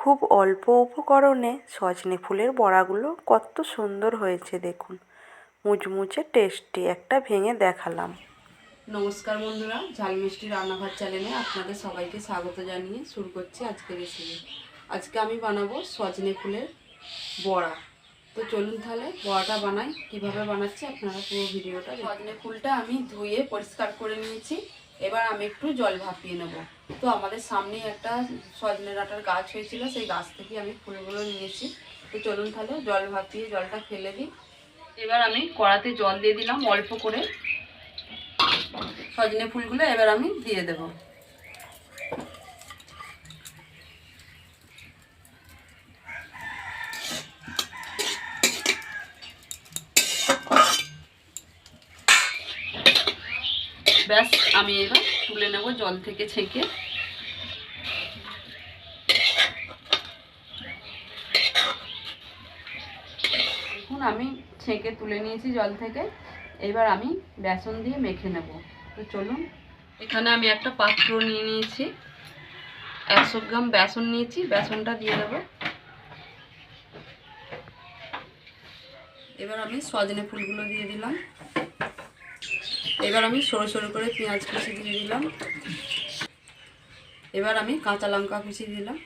খুব অল্প উপকরণে সজনে ফুলের বড়াগুলো কত সুন্দর হয়েছে দেখুন। মুচমুচে টেস্টি একটা ভেঙে দেখালাম। নমস্কার বন্ধুরা ঝাল মিষ্টি রান্নাঘর চ্যানেলে আপনাদের সবাইকে স্বাগত জানিয়ে শুরু করছি আজকের রেসিপি আজকে আমি বানাবো সজনে ফুলের বড়া। তো চলুন তাহলে বড়াটা বানাই। কীভাবে বানাচ্ছি আপনারা পুরো ভিডিওটা সজনে ফুলটা আমি ধুয়ে পরিষ্কার করে নিয়েছি। এবার আমি একটু জল ভাপিয়ে নেব। তো আমাদের সামনে একটা সজনে ডাঁটার গাছ হয়েছিল, সেই গাছ থেকে আমি ফুলগুলো নিয়েছি। তো চলুন তাহলে জল ভাপিয়ে জলটা ফেলে দিই। এবার আমি কড়াতে জল দিয়ে দিলাম অল্প করে। সজনে ফুলগুলো এবার আমি দিয়ে দেব। ব্যাস, আমি এবার তুলে নেব জল থেকে ছেঁকে। দেখুন, আমি ছেঁকে তুলে নিয়েছি জল থেকে। এবার আমি বেসন দিয়ে মেখে নেব। তো চলুন, এখানে আমি একটা পাত্র নিয়ে নিয়েছি। একশো গ্রাম বেসন নিয়েছি, বেসনটা দিয়ে দেবো। এবার আমি সজনে ফুলগুলো দিয়ে দিলাম। এবার আমি সরু সরু করে পেঁয়াজ কুচি দিয়ে দিলাম। এবার আমি কাঁচা লঙ্কা কুচি দিলাম।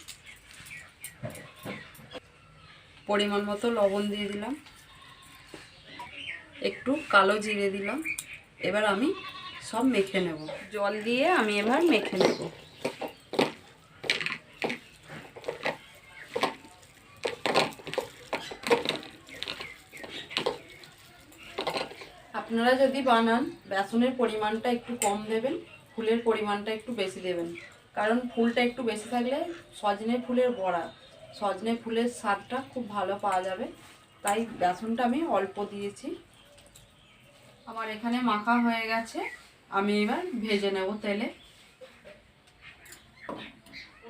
পরিমাণ মতো লবণ দিয়ে দিলাম। একটু কালো জিরে দিলাম। এবার আমি সব মেখে নেব। জল দিয়ে আমি এবার মেখে নেব। আপনারা যদি বানান, বেসনের পরিমাণটা একটু কম দেবেন, ফুলের পরিমাণটা একটু বেশি দেবেন। কারণ ফুলটা একটু বেশি থাকলে সজনে ফুলের বড়া, সজনে ফুলের স্বাদটা খুব ভালো পাওয়া যাবে। তাই বেসনটা আমি অল্প দিয়েছি। আমার এখানে মাখা হয়ে গেছে। আমি এবার ভেজে নেব তেলে।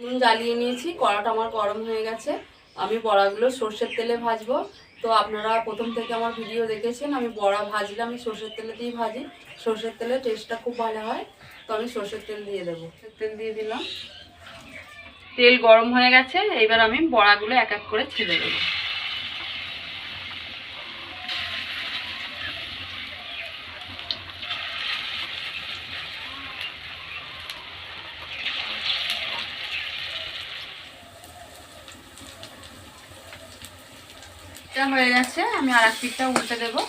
নুন জ্বালিয়ে নিয়েছি, কড়াটা আমার গরম হয়ে গেছে। আমি বড়াগুলো সর্ষের তেলে ভাজবো। তো আপনারা প্রথম থেকে আমার ভিডিও দেখেছেন, আমি বড়া ভাজলে আমি সর্ষের তেলে দিয়ে ভাজি। সর্ষের তেলে টেস্টটা খুব ভালো হয়, তো আমি সর্ষের তেল দিয়ে দেবো। তেল দিয়ে দিলাম। তেল গরম হয়ে গেছে, এবার আমি বড়াগুলো এক এক করে ছেড়ে দেবো। এটা হয়ে গেছে, আমি আর এক পিঠটা উল্টে দেবো।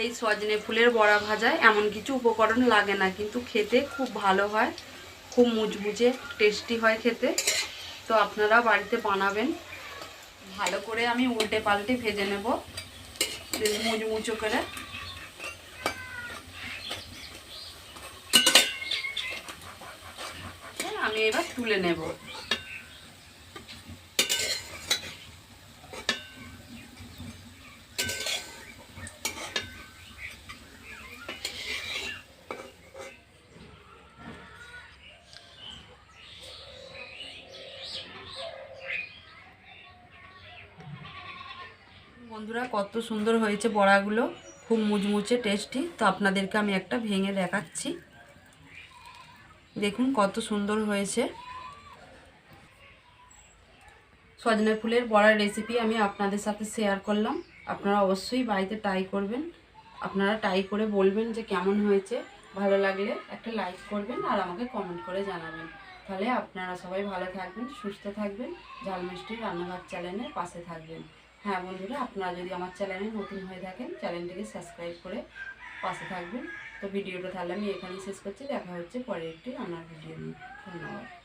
এই সজনে ফুলের বড়া ভাজায় এমন কিছু উপকরণ লাগে না, কিন্তু খেতে খুব ভালো হয়, খুব মুচমুচে টেস্টি হয় খেতে। তো আপনারা বাড়িতে বানাবেন। ভালো করে আমি উল্টে পাল্টে ভেজে নেব মুচমুচো করে। আমি এবার তুলে নেব। বন্ধুরা, কত সুন্দর হয়েছে বড়াগুলো। খুব মুচমুচে, টেস্টি। তো আপনাদেরকে আমি একটা ভেঙে দেখাচ্ছি। দেখুন কত সুন্দর হয়েছে। সজনে ফুলের বড়ার রেসিপি আমি আপনাদের সাথে শেয়ার করলাম। আপনারা অবশ্যই বাড়িতে ট্রাই করবেন। আপনারা ট্রাই করে বলবেন যে কেমন হয়েছে। ভালো লাগলে একটা লাইক করবেন আর আমাকে কমেন্ট করে জানাবেন। তাহলে আপনারা সবাই ভালো থাকবেন, সুস্থ থাকবেন ঝাল মিষ্টি রান্নাঘর চ্যানেলের পাশে থাকবেন। হ্যাঁ বন্ধুরা, আপনারা যদি আমার চ্যানেলে নতুন হয়ে থাকেন চ্যানেলটিকে সাবস্ক্রাইব করে পাশে থাকবেন। তো ভিডিওটা তাহলে আমি এখানেই শেষ করছি। দেখা হচ্ছে পরে একটি রান্নার ভিডিও নিয়ে। ধন্যবাদ।